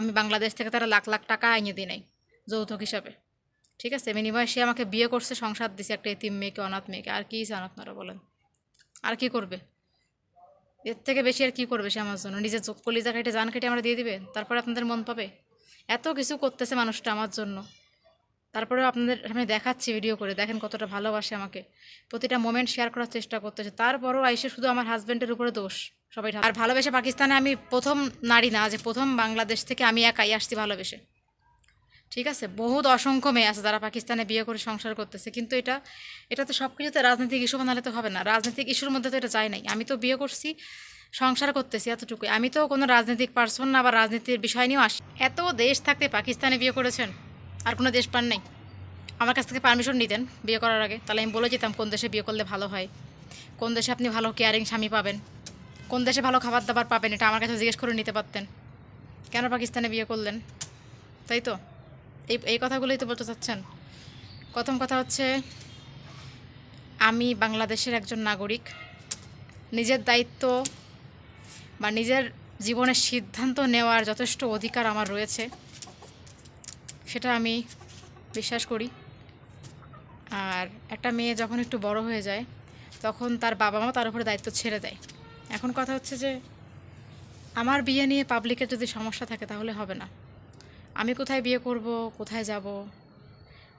আমি বাংলাদেশ থেকে তারা লাখ লাখ টাকা আইনে দিই নাই যৌতুক হিসাবে। ঠিক আছে, বিনিময়ে সে আমাকে বিয়ে করছে, সংসার দিছে একটা এতিম মেয়েকে, অনাথ মেয়েকে। আর কী চান আপনারা বলেন? আর কি করবে? এর থেকে বেশি আর কি করবে সে আমার জন্য? নিজের চোখ কলিজা কেটে জান কেটে আমরা দিয়ে দিবে? তারপরে আপনাদের মন পাবে? এত কিছু করতেছে মানুষটা আমার জন্য। তারপরেও আপনাদের, আমি দেখাচ্ছি ভিডিও করে। দেখেন কতটা ভালোবাসে আমাকে। প্রতিটা মোমেন্ট শেয়ার করার চেষ্টা করতেছে। তারপরও আইসে শুধু আমার হাজব্যান্ডের উপরে দোষ। সবাই আর ভালোবেসে পাকিস্তানে আমি প্রথম নারী না, যে প্রথম বাংলাদেশ থেকে আমি একাই আসছি ভালোবেসে। ঠিক আছে? বহুত অসংখ্য মেয়ে আছে যারা পাকিস্তানে বিয়ে করে সংসার করতেছে, কিন্তু এটা এটা তো সব কিছুতে রাজনৈতিক ইস্যু বানালে তো হবে না। রাজনৈতিক ইস্যুর মধ্যে তো এটা যায় নাই। আমি তো বিয়ে করছি, সংসার করতেছি এতটুকুই। আমি তো কোনো রাজনৈতিক পার্সন না বা রাজনীতির বিষয় নিয়েও আসি। এত দেশ থাকতে পাকিস্তানে বিয়ে করেছেন, আর কোনো দেশ পান নাই। আমার কাছ থেকে পারমিশন নিতেন বিয়ে করার আগে। তাহলে আমি বলে যেতাম, কোন দেশে বিয়ে করলে ভালো হয়? কোন দেশে আপনি ভালো কেয়ারিং স্বামী পাবেন? কোন দেশে ভালো খাবার দাবার পাবেন এটা আমার কাছে জিজ্ঞেস করে নিতে পারতেন। কেন পাকিস্তানে বিয়ে করলেন? তাই তো? এই এই কথাগুলোই তো বলতে চাচ্ছেন। প্রথম কথা হচ্ছে, আমি বাংলাদেশের একজন নাগরিক। নিজের দায়িত্ব বা নিজের জীবনের সিদ্ধান্ত নেওয়ার যথেষ্ট অধিকার আমার রয়েছে। সেটা আমি বিশ্বাস করি। আর একটা মেয়ে যখন একটু বড় হয়ে যায়, তখন তার বাবা মা তার উপরে দায়িত্ব ছেড়ে দেয়। এখন কথা হচ্ছে যে, আমার বিয়ে নিয়ে পাবলিকের যদি সমস্যা থাকে তাহলে হবে না। আমি কোথায় বিয়ে করব, কোথায় যাব,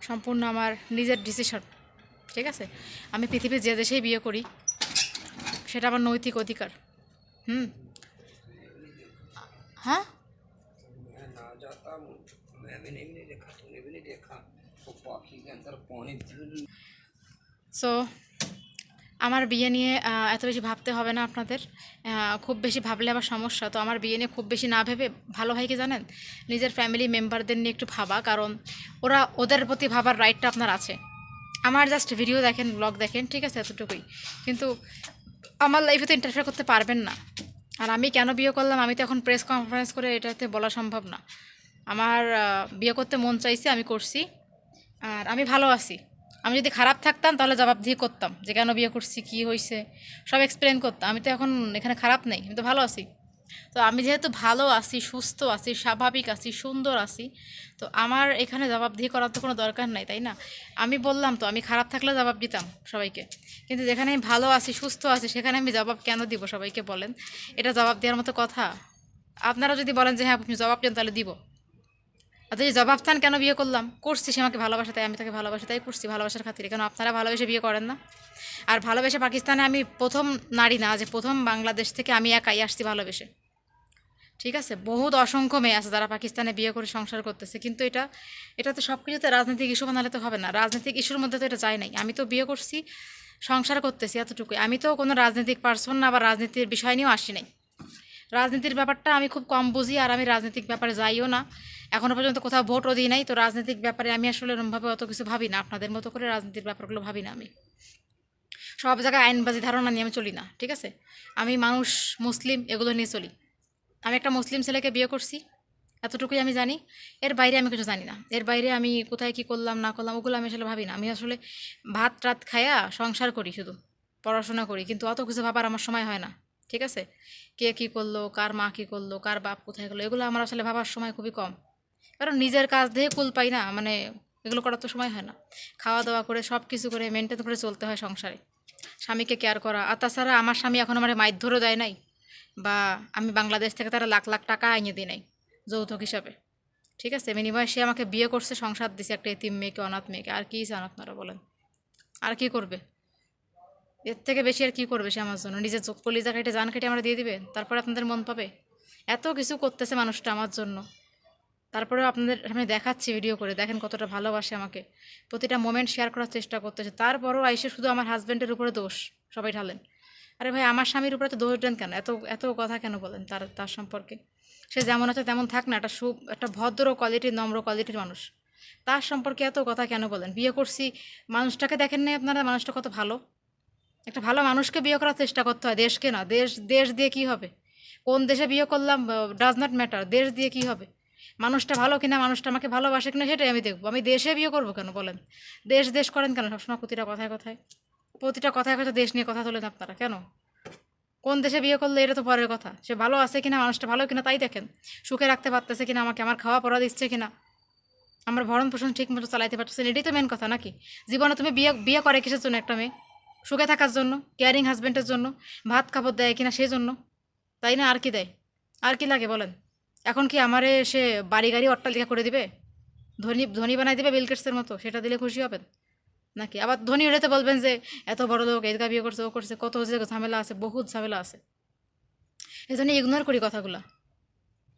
সম্পূর্ণ আমার নিজের ডিসিশন ঠিক আছে? আমি পৃথিবীর যে দেশেই বিয়ে করি, সেটা আমার নৈতিক অধিকার। হুম? হ্যাঁ? সো আমার বিয়ে নিয়ে এত বেশি ভাবতে হবে না আপনাদের। খুব বেশি ভাবলে আবার সমস্যা। তো আমার বিয়ে নিয়ে খুব বেশি না ভেবে ভালো হয় কি জানেন? নিজের ফ্যামিলি মেম্বারদের নিয়ে একটু ভাবা, কারণ ওরা ওদের প্রতি ভাবার রাইটটা আপনার আছে। আমার জাস্ট ভিডিও দেখেন ব্লগ দেখেন, ঠিক আছে, এতটুকুই। কিন্তু আমার লাইফে তো ইন্টারফেয়ার করতে পারবেন না। আর আমি কেন বিয়ে করলাম? আমি তো এখন প্রেস কনফারেন্স করে এটাতে বলা সম্ভব না। আমার বিয়ে করতে মন চাইছে, আমি করছি। আর আমি ভালো আছি। আমি যদি খারাপ থাকতাম, তাহলে জবাবদিহি করতাম যে, কেন বিয়ে করছি? কী হয়েছে সব এক্সপ্লেন করতাম। আমি তো এখন এখানে খারাপ নেই, আমি তো ভালো আছি। তো আমি যেহেতু ভালো আছি, সুস্থ আছি, স্বাভাবিক আছি, সুন্দর আছি, তো আমার এখানে জবাবদিহি করার তো কোনো দরকার নাই, তাই না? আমি বললাম তো, আমি খারাপ থাকলে জবাব দিতাম সবাইকে। কিন্তু যেখানে আমি ভালো আছি, সুস্থ আছি, সেখানে আমি জবাব কেন দিব সবাইকে বলেন? এটা জবাব দেওয়ার মতো কথা। আপনারা যদি বলেন যে হ্যাঁ আপনি জবাব দেন, তাহলে দিব। আর যদি জবাব চান কেন বিয়ে করলাম? করছি সে আমাকে ভালোবাসা তাই, আমি তাকে ভালোবাসি তাই করছি, ভালোবাসার খাতিরে। কেন আপনারা ভালোবেসে বিয়ে করেন না? আর ভালোবেসে পাকিস্তানে আমি প্রথম নারী না, যে প্রথম বাংলাদেশ থেকে আমি একাই আসছি ভালোবেসে। ঠিক আছে? বহুত অসংখ্য মেয়ে আছে যারা পাকিস্তানে বিয়ে করে সংসার করতেছে, কিন্তু এটা এটা তো সব কিছুতে রাজনৈতিক ইস্যু বানালে তো হবে না। রাজনৈতিক ইস্যুর মধ্যে তো এটা যায় নাই। আমি তো বিয়ে করছি, সংসার করতেছি এতটুকুই। আমি তো কোনো রাজনৈতিক পার্সন না বা রাজনীতির বিষয় নিয়েও আসি নাই। রাজনীতির ব্যাপারটা আমি খুব কম বুঝি আর আমি রাজনৈতিক ব্যাপারে যাইও না। এখনও পর্যন্ত কোথাও ভোটও দিই নাই, তো রাজনৈতিক ব্যাপারে আমি আসলে এরমভাবে অত কিছু ভাবি না। আপনাদের মতো করে রাজনীতির ব্যাপারগুলো ভাবি না আমি। সব জায়গায় আইনবাজি ধারণা নিয়ে আমি চলি না, ঠিক আছে? আমি মানুষ, মুসলিম, এগুলো নিয়ে চলি। আমি একটা মুসলিম ছেলেকে বিয়ে করছি, এতটুকুই আমি জানি। এর বাইরে আমি কিছু জানি না। এর বাইরে আমি কোথায় কি করলাম, না করলাম, ওগুলো আমি আসলে ভাবি না। আমি আসলে ভাত টাত খায়া সংসার করি শুধু, পড়াশোনা করি, কিন্তু অত কিছু ভাবার আমার সময় হয় না। ঠিক আছে? কে কী করল? কার মা কী করল? কার বাপ কোথায় গেলো? এগুলো আমার আসলে ভাবার সময় খুবই কম। কারণ নিজের কাজ দিয়ে কুল পাই না মানে এগুলো করার তো সময় হয় না। খাওয়া দাওয়া করে সব কিছু করে মেনটেন করে চলতে হয় সংসারে। স্বামীকে কেয়ার করা। আর তাছাড়া আমার স্বামী এখন আমার মাইধরও দেয় নাই। বা আমি বাংলাদেশ থেকে তারা লাখ লাখ টাকা আইনে দিই নাই, যৌতুক হিসাবে। ঠিক আছে? বিনিময়ে সে আমাকে বিয়ে করছে, সংসার দিছে একটা এতিম মেয়েকে, অনাথ মেয়েকে। আর কী চান আপনারা বলেন? আর কি করবে? এর থেকে বেশি আর কী করবে সে আমার জন্য? নিজের চোখ কলিজা কেটে জান কেটে আমরা দিয়ে দিবে? তারপরে আপনাদের মন পাবে? এত কিছু করতেছে মানুষটা আমার জন্য। তারপরেও আপনাদের, আমি দেখাচ্ছি ভিডিও করে। দেখেন কতটা ভালোবাসে আমাকে। প্রতিটা মোমেন্ট শেয়ার করার চেষ্টা করতেছে। তারপরও আইসে শুধু আমার হাজব্যান্ডের উপরে দোষ। সবাই ঢালেন। আরে ভাই, আমার স্বামীর উপরে তো দোষ দেন কেন? এত এত কথা কেন বলেন তার তার সম্পর্কে? সে যেমন আছে তেমন থাক না, একটা সু একটা ভদ্র কোয়ালিটির নম্র কোয়ালিটির মানুষ। তার সম্পর্কে এত কথা কেন বলেন? বিয়ে করছি, মানুষটাকে দেখেন নাই আপনারা? মানুষটা কত ভালো? একটা ভালো মানুষকে বিয়ে করার চেষ্টা করতে হয়, দেশকে না, দেশ দেশ দিয়ে কি হবে? কোন দেশে বিয়ে করলাম ডাজ নট ম্যাটার দেশ দিয়ে কি হবে? মানুষটা ভালো কিনা, মানুষটা আমাকে ভালোবাসে কিনা, সেটাই আমি দেখব। আমি দেশে বিয়ে করব কেন বলেন? দেশ দেশ করেন কেন সবসময় প্রতিটা কথায় কথায়? প্রতিটা কথায় কথা দেশ নিয়ে কথা তোলেন আপনারা, কেন? কোন দেশে বিয়ে করলে এটা তো পরের কথা। সে ভালো আছে কিনা, মানুষটা ভালো কিনা, তাই দেখেন। সুখে রাখতে পারতেছে কিনা, আমাকে আমার খাওয়া পড়া দিচ্ছে কিনা? আমার ভরণ পোষণ ঠিক মতো চালাইতে পারতেছেন এটাই তো মেন কথা নাকি? জীবনে তুমি বিয়ে বিয়ে করে কিসের জন্য একটা মেয়ে? সুখে থাকার জন্য কেয়ারিং হাজব্যান্ডের জন্য, ভাত খাবার দেয় কিনা সেই জন্য তাই না? আর কি দেয়? আর কি লাগে বলেন? এখন কি আমারে সে বাড়ি গাড়ি অট্টালিকা করে দিবে? ধনী ধনী বানাই দিবে বিলকেটসের মতো? সেটা দিলে খুশি হবেন? নাকি? আবার ধনী হলে বলবেন যে, এত বড় লোক এদগা বিয়ে করছে, ও করছে, কত যে ঝামেলা আছে, বহুত ঝামেলা আছে। এই জন্য ইগনোর করি কথাগুলো।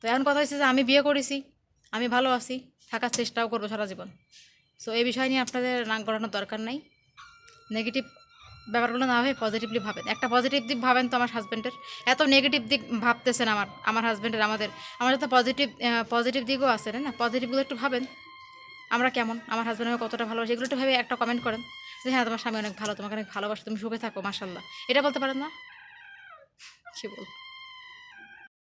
তো এখন কথা হচ্ছে যে, আমি বিয়ে করেছি, আমি ভালো আছি, থাকার চেষ্টাও করব সারা জীবন। সো এই বিষয় নিয়ে আপনাদের নাক গড়ানোর দরকার নাই। নেগেটিভ ব্যাপারগুলো না ভাবে পজিটিভলি ভাবেন। একটা পজিটিভ দিক ভাবেন তো আমার হাজব্যান্ডের এত নেগেটিভ দিক ভাবতেছেন আমার আমার হাজব্যান্ডের আমাদের। আমার তো পজিটিভ পজিটিভ দিকও আছে না? না পজিটিভগুলো একটু ভাবেন। আমরা কেমন? আমার হাজব্যান্ড আমাকে কতটা ভালোবাসি? এগুলো একটু ভাবে একটা কমেন্ট করেন যে হ্যাঁ তোমার স্বামী অনেক ভালো, তোমাকে অনেক ভালোবাসো, তুমি সুখে থাকো মাসাল্লাহ এটা বলতে পারেন না? কি বলব?